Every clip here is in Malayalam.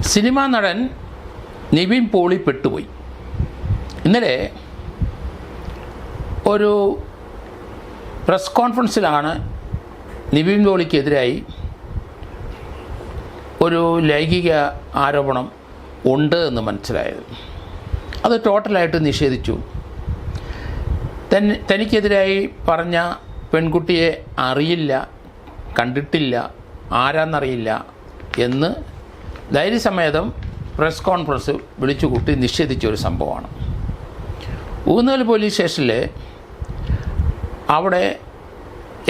സിനിമാ നടൻ നിവിൻ പോളി പെട്ടുപോയി. ഇന്നലെ ഒരു പ്രസ് കോൺഫറൻസിലാണ് നിവിൻ പോളിക്കെതിരായി ഒരു ലൈംഗിക ആരോപണം ഉണ്ട് എന്ന് മനസ്സിലായത്. അത് ടോട്ടലായിട്ട് നിഷേധിച്ചു. തൻ തനിക്കെതിരായി പറഞ്ഞ പെൺകുട്ടിയെ അറിയില്ല കണ്ടിട്ടില്ല ആരാന്നറിയില്ല എന്ന് ധൈര്യസമേതം പ്രസ് കോൺഫറൻസ് വിളിച്ചുകൂട്ടി നിഷേധിച്ച ഒരു സംഭവമാണ്. ഊന്നൽ പോലീസ് സ്റ്റേഷനിൽ അവിടെ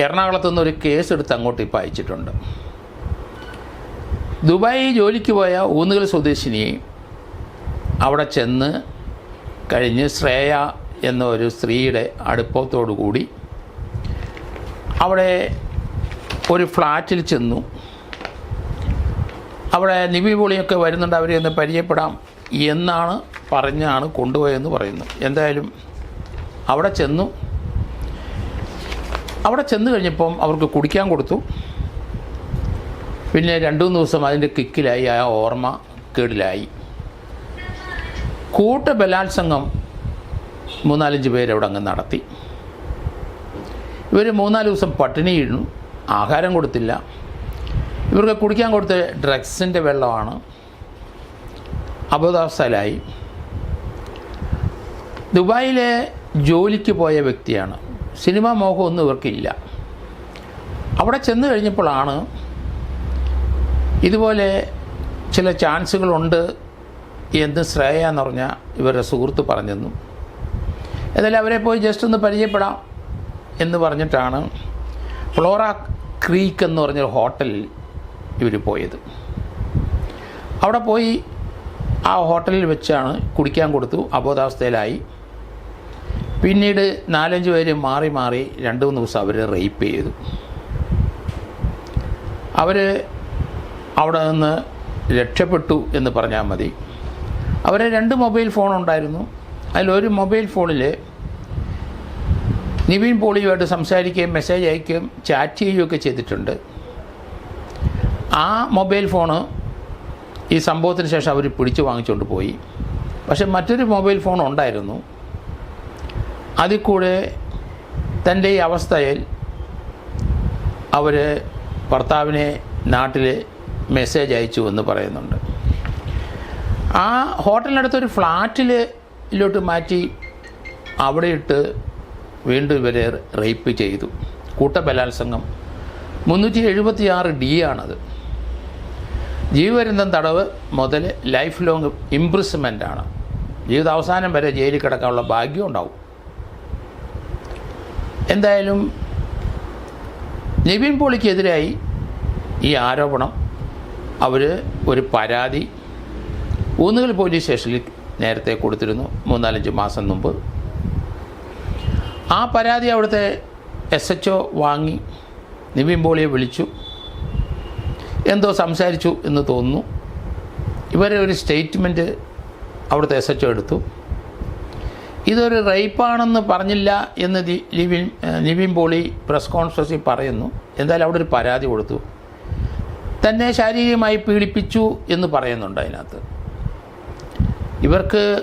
എറണാകുളത്തു നിന്ന് ഒരു കേസ് എടുത്ത് അങ്ങോട്ട് ഇപ്പോൾ അയച്ചിട്ടുണ്ട്. ദുബായി ജോലിക്ക് പോയ ഊന്നുകൽ സ്വദേശിനി അവിടെ ചെന്ന് കഴിഞ്ഞ് ശ്രേയ എന്ന ഒരു സ്ത്രീയുടെ അടുപ്പത്തോടു കൂടി അവിടെ ഒരു ഫ്ലാറ്റിൽ ചെന്നു. അവിടെ നിവി പൊളിയൊക്കെ വരുന്നുണ്ട് അവരെ പരിചയപ്പെടാം എന്നാണ് പറഞ്ഞാണ് കൊണ്ടുപോയെന്ന് പറയുന്നു എന്തായാലും അവിടെ ചെന്നു. അവിടെ ചെന്ന് കഴിഞ്ഞപ്പം അവർക്ക് കുടിക്കാൻ കൊടുത്തു. പിന്നെ രണ്ടു മൂന്ന് ദിവസം അതിന്റെ കിക്കിലായി ആ ഓർമ്മ കേടിലായി. കൂട്ട ബലാത്സംഗം മൂന്നാലഞ്ച് പേരവിടെ അങ്ങ് നടത്തി. ഇവർ മൂന്നാൽ ദിവസം പട്ടിണി ഇടുന്നു ആഹാരം കൊടുത്തില്ല. ഇവർക്ക് കുടിക്കാൻ കൊടുത്ത ഡ്രഗ്സിന്റെ വെള്ളമാണ്. അബോധാവസ്ഥയിലായി ദുബായിലെ ജോലിക്ക് പോയ വ്യക്തിയാണ്. സിനിമാ മോഹമൊന്നും ഇവർക്കില്ല. അവിടെ ചെന്ന് കഴിഞ്ഞപ്പോഴാണ് ഇതുപോലെ ചില ചാൻസുകളുണ്ട് എന്ത് ശ്രേയ എന്ന് പറഞ്ഞാൽ ഇവരുടെ സുഹൃത്ത് പറഞ്ഞെന്നു. ഏതായാലും അവരെ പോയി ജസ്റ്റ് ഒന്ന് പരിചയപ്പെടാം എന്ന് പറഞ്ഞിട്ടാണ് ഫ്ലോറ ക്രീക്ക് എന്ന് പറഞ്ഞൊരു ഹോട്ടലിൽ ഇവർ പോയത്. അവിടെ പോയി ആ ഹോട്ടലിൽ വെച്ചാണ് കുടിക്കാൻ കൊടുത്തു അബോധാവസ്ഥയിലായി. പിന്നീട് നാലഞ്ച് പേര് മാറി മാറി രണ്ട് മൂന്ന് ദിവസം അവർ റേപ്പ് ചെയ്തു. അവർ അവിടെ നിന്ന് രക്ഷപ്പെട്ടു എന്ന് പറഞ്ഞാൽ മതി. അവരെ രണ്ട് മൊബൈൽ ഫോൺ ഉണ്ടായിരുന്നു. അതിലൊരു മൊബൈൽ ഫോണിൽ നിവിൻ പോളിയുമായിട്ട് സംസാരിക്കുകയും മെസ്സേജ് അയക്കുകയും ചാറ്റ് ചെയ്യുകയൊക്കെ ചെയ്തിട്ടുണ്ട്. ആ മൊബൈൽ ഫോണ് ഈ സംഭവത്തിന് ശേഷം അവർ പിടിച്ചു വാങ്ങിച്ചുകൊണ്ട് പോയി. പക്ഷെ മറ്റൊരു മൊബൈൽ ഫോൺ ഉണ്ടായിരുന്നു. അതിൽ കൂടെ തന്റെ ഈ അവസ്ഥയിൽ അവർ ഭർത്താവിനെ നാട്ടിൽ മെസ്സേജ് അയച്ചു എന്ന് പറയുന്നുണ്ട്. ആ ഹോട്ടലിനടുത്തൊരു ഫ്ലാറ്റിലോട്ട് മാറ്റി അവിടെ ഇട്ട് വീണ്ടും ഇവരെ റേപ്പ് ചെയ്തു. കൂട്ടബലാത്സംഗം. മുന്നൂറ്റി എഴുപത്തിയാറ് ഡി ആണത്. ജീവപര്യന്തം തടവ് മുതൽ ലൈഫ് ലോങ് ഇംപ്രിസ്മെന്റ് ആണ് ജീവിതാവസാനം വരെ ജയിലിൽ കിടക്കാനുള്ള ഭാഗ്യം ഉണ്ടാവും. എന്തായാലും നിവിൻ പോളിക്കെതിരായി ഈ ആരോപണം അവർ ഒരു പരാതി ഊന്നുകൽ പോലീസ് സ്റ്റേഷനിൽ നേരത്തെ കൊടുത്തിരുന്നു മൂന്നാലഞ്ച് മാസം മുമ്പ്. ആ പരാതി അവിടുത്തെ എസ് എച്ച് ഒ വാങ്ങി നിവിൻ പോളിയെ വിളിച്ചു. എന്തോ സംസാരിച്ചു എന്ന് തോന്നുന്നു. ഇവരെ ഒരു സ്റ്റേറ്റ്മെന്റ് അവിടുത്തെ എസ് എച്ച് എടുത്തു. ഇതൊരു റേപ്പാണെന്ന് പറഞ്ഞില്ല എന്ന് ലിവിൻ നിവിൻ പോളി പ്രസ് കോൺഫറൻസിൽ പറയുന്നു. എന്തായാലും അവിടെ ഒരു പരാതി കൊടുത്തു. തന്നെ ശാരീരികമായി പീഡിപ്പിച്ചു എന്ന് പറയുന്നുണ്ട് അതിനകത്ത്. ഇവർക്ക്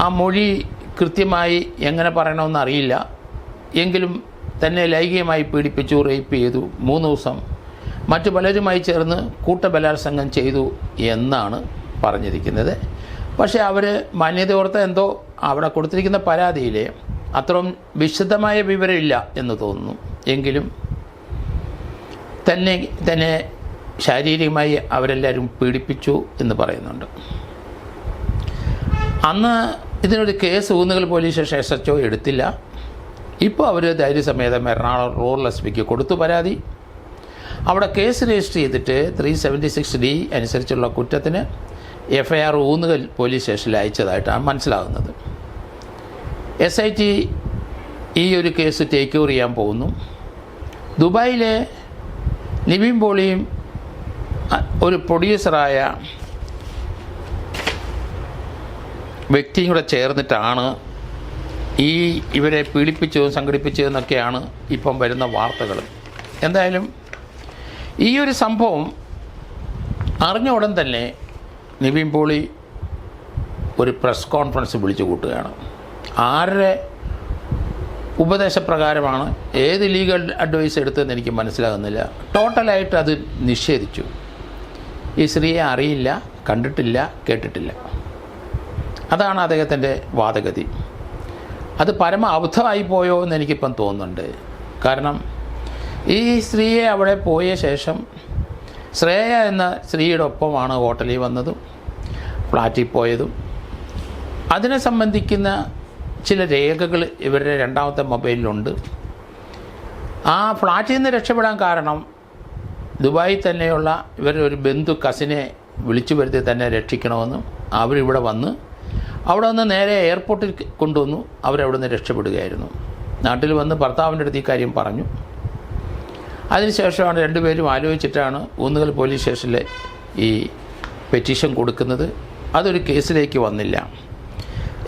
ആ മൊഴി കൃത്യമായി എങ്ങനെ പറയണമെന്ന് അറിയില്ല. എങ്കിലും തന്നെ ലൈംഗികമായി പീഡിപ്പിച്ചു റേപ്പ് ചെയ്തു. മൂന്ന് ദിവസം മറ്റു പലരുമായി ചേർന്ന് കൂട്ടബലാത്സംഗം ചെയ്തു എന്നാണ് പറഞ്ഞിരിക്കുന്നത്. പക്ഷേ അവർ മാന്യതയോർത്ത് എന്തോ അവിടെ കൊടുത്തിരിക്കുന്ന പരാതിയിൽ അത്രയും വിശദമായ വിവരമില്ല എന്ന് തോന്നുന്നു. എങ്കിലും തന്നെ തന്നെ ശാരീരികമായി അവരെല്ലാവരും പീഡിപ്പിച്ചു എന്ന് പറയുന്നുണ്ട്. അന്ന് ഇതിനൊരു case Oonnukal police station S എടുത്തില്ല. ഇപ്പോൾ അവർ ധൈര്യസമേതം എറണാകുളം റൂറൽ എസ് പിക്ക് കൊടുത്തു പരാതി. അവിടെ കേസ് രജിസ്റ്റർ ചെയ്തിട്ട് ത്രീ സെവന്റി സിക്സ് ഡി അനുസരിച്ചുള്ള കുറ്റത്തിന് F I R Oonnukal police സ്റ്റേഷനിൽ അയച്ചതായിട്ടാണ് മനസ്സിലാകുന്നത്. എസ് ഐ ടി ഈ ഒരു കേസ് ടേക്ക് ഓവർ ചെയ്യാൻ പോകുന്നു. ദുബായിലെ നിവിൻ പോളിയും ഒരു പ്രൊഡ്യൂസറായ വ്യക്തിയും കൂടെ ചേർന്നിട്ടാണ് ഈ ഇവരെ പീഡിപ്പിച്ചതും സംഘടിപ്പിച്ചതെന്നൊക്കെയാണ് ഇപ്പം വരുന്ന വാർത്തകൾ. എന്തായാലും ഈ ഒരു സംഭവം അറിഞ്ഞ ഉടൻ തന്നെ നിവിൻ പോളി ഒരു പ്രസ് കോൺഫറൻസ് വിളിച്ചു കൂട്ടുകയാണ്. ആരുടെ ഉപദേശപ്രകാരമാണ് ഏത് ലീഗൽ അഡ്വൈസ് എടുത്തതെന്ന് എനിക്ക് മനസ്സിലാകുന്നില്ല. ടോട്ടലായിട്ട് അത് നിഷേധിച്ചു. ഈ സ്ത്രീയെ അറിയില്ല കണ്ടിട്ടില്ല കേട്ടിട്ടില്ല. അതാണ് അദ്ദേഹത്തിന്റെ വാദഗതി. അത് പരമ അബദ്ധമായി പോയോ എന്ന് എനിക്കിപ്പം തോന്നുന്നുണ്ട്. കാരണം ഈ സ്ത്രീയെ അവിടെ പോയ ശേഷം ശ്രേയ എന്ന സ്ത്രീയുടെ ഒപ്പമാണ് ഹോട്ടലിൽ വന്നതും ഫ്ലാറ്റിൽ പോയതും. അതിനെ സംബന്ധിക്കുന്ന ചില രേഖകൾ ഇവരുടെ രണ്ടാമത്തെ മൊബൈലിലുണ്ട്. ആ ഫ്ലാറ്റിൽ നിന്ന് രക്ഷപ്പെടാൻ കാരണം ദുബായിൽ തന്നെയുള്ള ഇവരുടെ ഒരു ബന്ധു കസിനെ വിളിച്ചു വരുത്തി തന്നെ രക്ഷിക്കണമെന്നും അവരിവിടെ വന്ന് അവിടെ നിന്ന് നേരെ എയർപോർട്ടിൽ കൊണ്ടുവന്നു. അവരവിടെ നിന്ന് രക്ഷപ്പെടുകയായിരുന്നു. നാട്ടിൽ വന്ന് ഭർത്താവിന്റെ അടുത്ത് ഈ കാര്യം പറഞ്ഞു. അതിനുശേഷമാണ് രണ്ടുപേരും ആലോചിച്ചിട്ടാണ് ഊന്നുകൽ പോലീസ് സ്റ്റേഷനിൽ ഈ പെറ്റീഷൻ കൊടുക്കുന്നത്. അതൊരു കേസിലേക്ക് വന്നില്ല.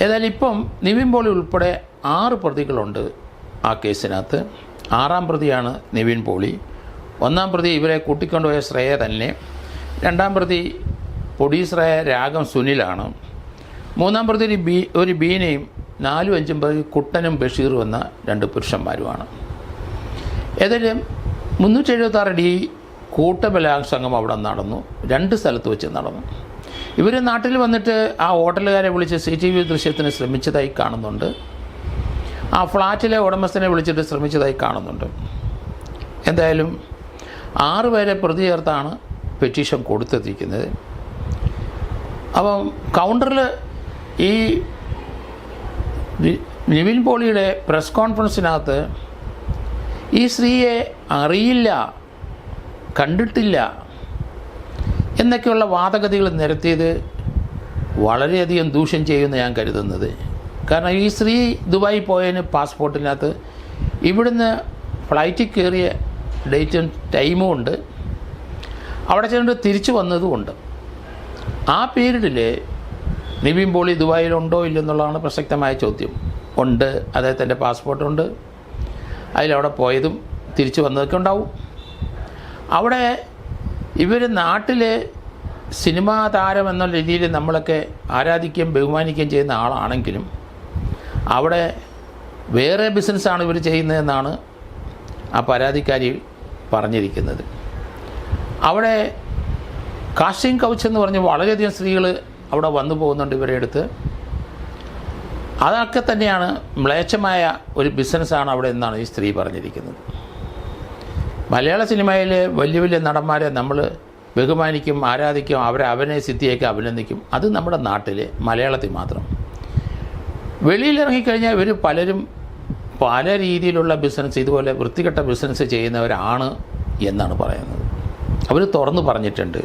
ഏതായാലും ഇപ്പം നിവിൻ പോളി ഉൾപ്പെടെ ആറ് പ്രതികളുണ്ട് ആ കേസിനകത്ത്. ആറാം പ്രതിയാണ് നിവിൻ പോളി. ഒന്നാം പ്രതി ഇവരെ കൂട്ടിക്കൊണ്ടുപോയ ശ്രേയ തന്നെ. രണ്ടാം പ്രതി പൊടീസറായ രാഗം സുനിലാണ്. മൂന്നാം പ്രതി ഒരു ബി ഒരു ബീനയും നാലും അഞ്ചും പ്രതി കുട്ടനും ബഷീറും എന്ന രണ്ട് പുരുഷന്മാരുമാണ്. ഏതായാലും മുന്നൂറ്റി എഴുപത്താറ് ഡി കൂട്ടബലാത്സംഗം അവിടെ നടന്നു. രണ്ട് സ്ഥലത്ത് വെച്ച് നടന്നു. ഇവർ നാട്ടിൽ വന്നിട്ട് ആ ഹോട്ടലുകാരെ വിളിച്ച് സി ടി വി ദൃശ്യത്തിന് ശ്രമിച്ചതായി കാണുന്നുണ്ട്. ആ ഫ്ലാറ്റിലെ ഉടമസ്ഥനെ വിളിച്ചിട്ട് ശ്രമിച്ചതായി കാണുന്നുണ്ട്. എന്തായാലും ആറുപേരെ പ്രതി ചേർത്താണ് പെറ്റീഷൻ കൊടുത്തെത്തിക്കുന്നത്. അപ്പം കൗണ്ടറിൽ ഈ നിവിൻ പോളിയുടെ പ്രസ് കോൺഫറൻസിനകത്ത് ഈ സ്ത്രീയെ അറിയില്ല കണ്ടിട്ടില്ല എന്നൊക്കെയുള്ള വാദഗതികൾ നിരത്തിയത് വളരെയധികം ദൂഷ്യം ചെയ്യുമെന്ന് ഞാൻ കരുതുന്നത്. കാരണം ഈ സ്ത്രീ ദുബായി പോയതിന് പാസ്പോർട്ടിനകത്ത് ഇവിടുന്ന് ഫ്ലൈറ്റിൽ കയറിയ ഡേറ്റും ടൈമും ഉണ്ട്. അവിടെ ചെന്നിട്ട് തിരിച്ചു വന്നതുമുണ്ട് ആ പീരീഡിൽ നിവിൻ പോളി ദുബായിലുണ്ടോ ഇല്ലെന്നുള്ളതാണ് പ്രസക്തമായ ചോദ്യം. ഉണ്ട് അദ്ദേഹത്തിന്റെ പാസ്പോർട്ടുണ്ട്. അതിലവിടെ പോയതും തിരിച്ചു വന്നതൊക്കെ ഉണ്ടാവും. അവിടെ ഇവർ നാട്ടിൽ സിനിമാ താരം എന്ന രീതിയിൽ നമ്മളൊക്കെ ആരാധിക്കുകയും ബഹുമാനിക്കുകയും ചെയ്യുന്ന ആളാണെങ്കിലും അവിടെ വേറെ ബിസിനസ്സാണ് ഇവർ ചെയ്യുന്നതെന്നാണ് ആ പരാതിക്കാരി പറഞ്ഞിരിക്കുന്നത്. അവിടെ കാസ്റ്റിംഗ് കൗച്ച് എന്ന് പറഞ്ഞ് വളരെയധികം സ്ത്രീകൾ അവിടെ വന്നു പോകുന്നുണ്ട് ഇവരെ അടുത്ത്. അതൊക്കെ തന്നെയാണ് മ്ലേച്ഛമായ ഒരു ബിസിനസ്സാണ് അവിടെ എന്നാണ് ഈ സ്ത്രീ പറഞ്ഞിരിക്കുന്നത്. മലയാള സിനിമയിൽ വലിയ വലിയ നടന്മാരെ നമ്മൾ ബഹുമാനിക്കും ആരാധിക്കും അവരെ അവനെ സിദ്ധിയൊക്കെ അഭിനന്ദിക്കും. അത് നമ്മുടെ നാട്ടിൽ മലയാളത്തിൽ മാത്രം. വെളിയിലിറങ്ങിക്കഴിഞ്ഞാൽ ഇവർ പലരും പല രീതിയിലുള്ള ബിസിനസ് ഇതുപോലെ വൃത്തികെട്ട ബിസിനസ് ചെയ്യുന്നവരാണ് എന്നാണ് പറയുന്നത്. അവർ തുറന്നു പറഞ്ഞിട്ടുണ്ട്.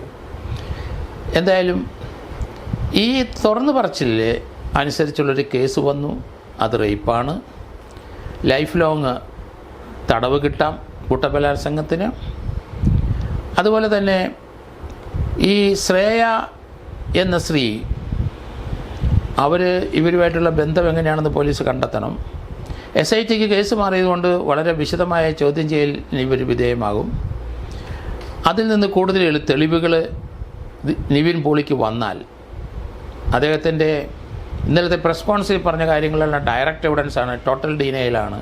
എന്തായാലും ഈ തുറന്നു പറച്ചിലിൽ അനുസരിച്ചുള്ളൊരു കേസ് വന്നു അത് റേപ്പാണ്. ലൈഫ് ലോങ് തടവ് കിട്ടാം കൂട്ടബലാത്സംഗത്തിന്. അതുപോലെ തന്നെ ഈ ശ്രേയ എന്ന സ്ത്രീ അവർ ഇവരുമായിട്ടുള്ള ബന്ധം എങ്ങനെയാണെന്ന് പോലീസ് കണ്ടെത്തണം. എസ് ഐ ടിക്ക് കേസ് മാറിയതുകൊണ്ട് വളരെ വിശദമായ ചോദ്യം ചെയ്യലിന് ഇവർ വിധേയമാകും. അതിൽ നിന്ന് കൂടുതൽ തെളിവുകൾ നിവിൻ പോളിക്ക് വന്നാൽ അദ്ദേഹത്തിന്റെ ഇന്നലത്തെ പ്രസ് കോൺഫറൻസിൽ പറഞ്ഞ കാര്യങ്ങളെല്ലാം ഡയറക്റ്റ് എവിഡൻസ് ആണ് ടോട്ടൽ ഡീനയിലാണ്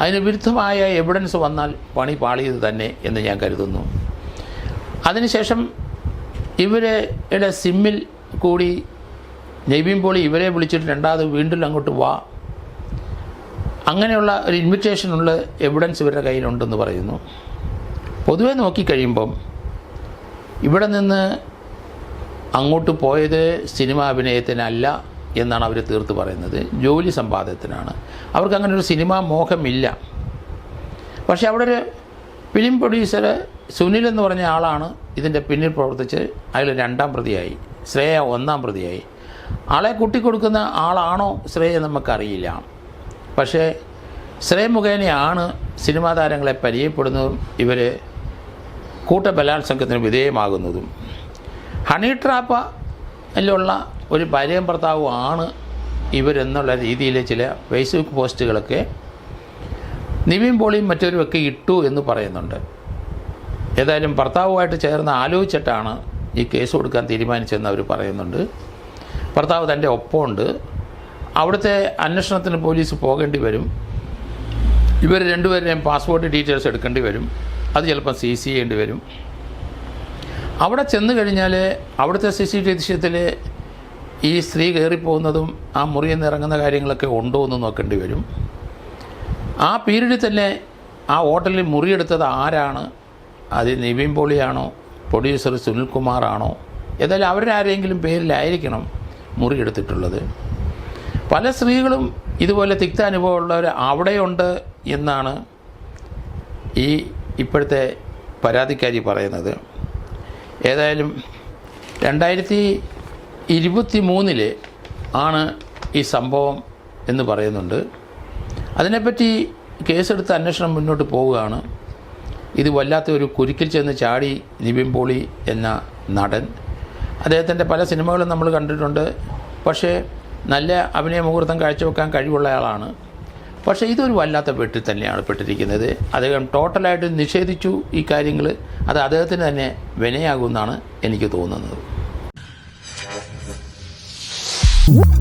അതിന് വിരുദ്ധമായ എവിഡൻസ് വന്നാൽ പണി പാളിയത് തന്നെ എന്ന് ഞാൻ കരുതുന്നു. അതിനുശേഷം ഇവരുടെ സിമ്മിൽ കൂടി നെയ്വീം പോളി ഇവരെ വിളിച്ചിട്ട് രണ്ടാമത് വീണ്ടും അങ്ങോട്ട് വാ. അങ്ങനെയുള്ള ഒരു ഇൻവിറ്റേഷനുള്ള എവിഡൻസ് ഇവരുടെ കയ്യിലുണ്ടെന്ന് പറയുന്നു. പൊതുവെ നോക്കിക്കഴിയുമ്പം ഇവിടെ നിന്ന് അങ്ങോട്ട് പോയത് സിനിമാ അഭിനയത്തിനല്ല എന്നാണ് അവർ തീർത്ത് പറയുന്നത്. ജോലി സമ്പാദ്യത്തിനാണ്. അവർക്ക് അങ്ങനെ ഒരു സിനിമാ മോഹമില്ല. പക്ഷേ അവിടെ ഒരു ഫിലിം പ്രൊഡ്യൂസർ സുനിൽ എന്ന് പറഞ്ഞ ആളാണ് ഇതിന്റെ പിന്നിൽ പ്രവർത്തിച്ച് അയാൾ രണ്ടാം പ്രതിയായി. ശ്രേയ ഒന്നാം പ്രതിയായി. ആളെ കൂട്ടിക്കൊടുക്കുന്ന ആളാണോ ശ്രേയ നമുക്കറിയില്ല. പക്ഷേ ശ്രേയ മുഖേനയാണ് സിനിമാ താരങ്ങളെ പരിചയപ്പെടുന്നതും ഇവർ കൂട്ട ബലാത്സംഗത്തിന് വിധേയമാകുന്നതും. ഹണി ട്രാപ്പിലുള്ള ഒരു ഭാര്യയും ഭർത്താവും ആണ് ഇവരെന്നുള്ള രീതിയിൽ ചില ഫേസ്ബുക്ക് പോസ്റ്റുകളൊക്കെ നിവിൻ പോളിയും മറ്റൊരുമൊക്കെ ഇട്ടു എന്ന് പറയുന്നുണ്ട്. ഏതായാലും ഭർത്താവുമായിട്ട് ചേർന്ന് ആലോചിച്ചിട്ടാണ് ഈ കേസ് കൊടുക്കാൻ തീരുമാനിച്ചതെന്ന് അവർ പറയുന്നുണ്ട്. ഭർത്താവ് തന്റെ ഒപ്പമുണ്ട്. അവിടുത്തെ അന്വേഷണത്തിന് പോലീസ് പോകേണ്ടി വരും. ഇവർ രണ്ടുപേരുടെയും പാസ്പോർട്ട് ഡീറ്റെയിൽസ് എടുക്കേണ്ടി വരും. അത് ചിലപ്പോൾ സി ചെയ്യേണ്ടി വരും. അവിടെ ചെന്ന് കഴിഞ്ഞാൽ അവിടുത്തെ സി സി ടി ദൃശ്യത്തിൽ ഈ സ്ത്രീ കയറിപ്പോകുന്നതും ആ മുറിയിൽ നിന്ന് ഇറങ്ങുന്ന കാര്യങ്ങളൊക്കെ ഉണ്ടോ എന്ന് നോക്കേണ്ടി വരും. ആ പീരീഡിൽ തന്നെ ആ ഹോട്ടലിൽ മുറിയെടുത്തത് ആരാണ്? അത് നിവിൻ പോളിയാണോ? പ്രൊഡ്യൂസർ സുനിൽകുമാറാണോ? ഏതായാലും അവരുടെ ആരെങ്കിലും പേരിലായിരിക്കണം മുറിയെടുത്തിട്ടുള്ളത്. പല സ്ത്രീകളും ഇതുപോലെ തിക്ത അനുഭവമുള്ളവർ അവിടെയുണ്ട് എന്നാണ് ഈ ഇപ്പോഴത്തെ പരാതിക്കാരി പറയുന്നത്. ഏതായാലും രണ്ടായിരത്തി ഇരുപത്തി മൂന്നിൽ ആണ് ഈ സംഭവം എന്ന് പറയുന്നുണ്ട്. അതിനെപ്പറ്റി കേസെടുത്ത് അന്വേഷണം മുന്നോട്ട് പോവുകയാണ്. ഇത് വല്ലാത്ത ഒരു കുരുക്കിൽ ചെന്ന് ചാടി നിവിൻ പോളി എന്ന നടൻ. അദ്ദേഹത്തിന്റെ പല സിനിമകളും നമ്മൾ കണ്ടിട്ടുണ്ട്. പക്ഷേ നല്ല അഭിനയ മുഹൂർത്തം കാഴ്ചവെക്കാൻ കഴിവുള്ള ആളാണ്. പക്ഷേ ഇതൊരു വല്ലാത്ത വെട്ടിൽ തന്നെയാണ് പെട്ടിരിക്കുന്നത്. അദ്ദേഹം ടോട്ടലായിട്ട് നിഷേധിച്ചു ഈ കാര്യങ്ങൾ അത് അദ്ദേഹത്തിന് തന്നെ വിനയാകുമെന്നാണ് എനിക്ക് തോന്നുന്നത്. Woo!